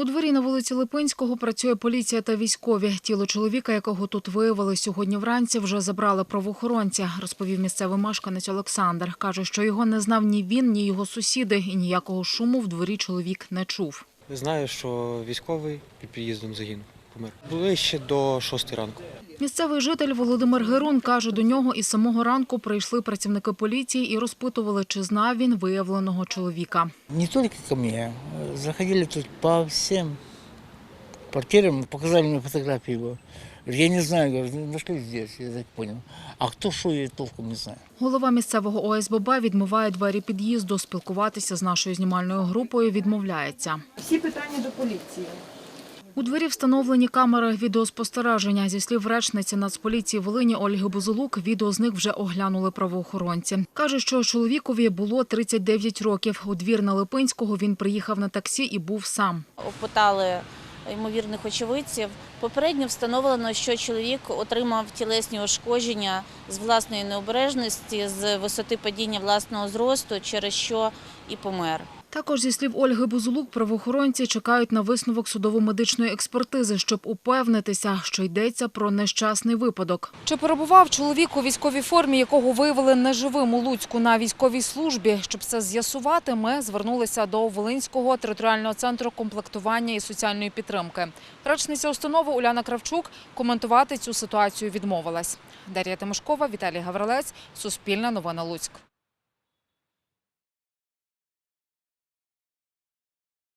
У дворі на вулиці Липинського працює поліція та військові. Тіло чоловіка, якого тут виявили сьогодні вранці, вже забрали правоохоронці, розповів місцевий мешканець Олександр. Каже, що його не знав ні він, ні його сусіди, і ніякого шуму в дворі чоловік не чув. Знаю, що військовий під під'їздом загинув. Помер. Були ще до 6 ранку. Місцевий житель Володимир Герун каже, до нього із самого ранку прийшли працівники поліції і розпитували, чи знав він виявленого чоловіка. Не только ко мне, э, заходили тут по всем квартирам, показали мне фотографии его. Я не знаю, говорю, нашли здесь, я так понял. А кто что, я толком не знаю. Голова місцевого ОСББ відмиває двері під'їзду. Спілкуватися з нашою знімальною групою відмовляється. Всі питання до поліції. У двері встановлені камери відеоспостереження. Зі слів речниці Нацполіції Волині Ольги Бузулук, відео з них вже оглянули правоохоронці. Каже, що чоловікові було 39 років. У двір на Липинського він приїхав на таксі і був сам. опитали ймовірних очевидців. Попередньо встановлено, що чоловік отримав тілесні ушкодження з власної необережності, з висоти падіння власного зросту, через що і помер. Також зі слів Ольги Бузулук, правоохоронці чекають на висновок судово-медичної експертизи, щоб упевнитися, що йдеться про нещасний випадок. Чи перебував чоловік у військовій формі, якого виявили неживим у Луцьку на військовій службі? Щоб це з'ясувати, ми звернулися до Волинського територіального центру комплектування і соціальної підтримки. Речниця установи Уляна Кравчук коментувати цю ситуацію відмовилась. Дар'я Тимошкова, Віталій Гаврилець, Суспільна новина Луцьк.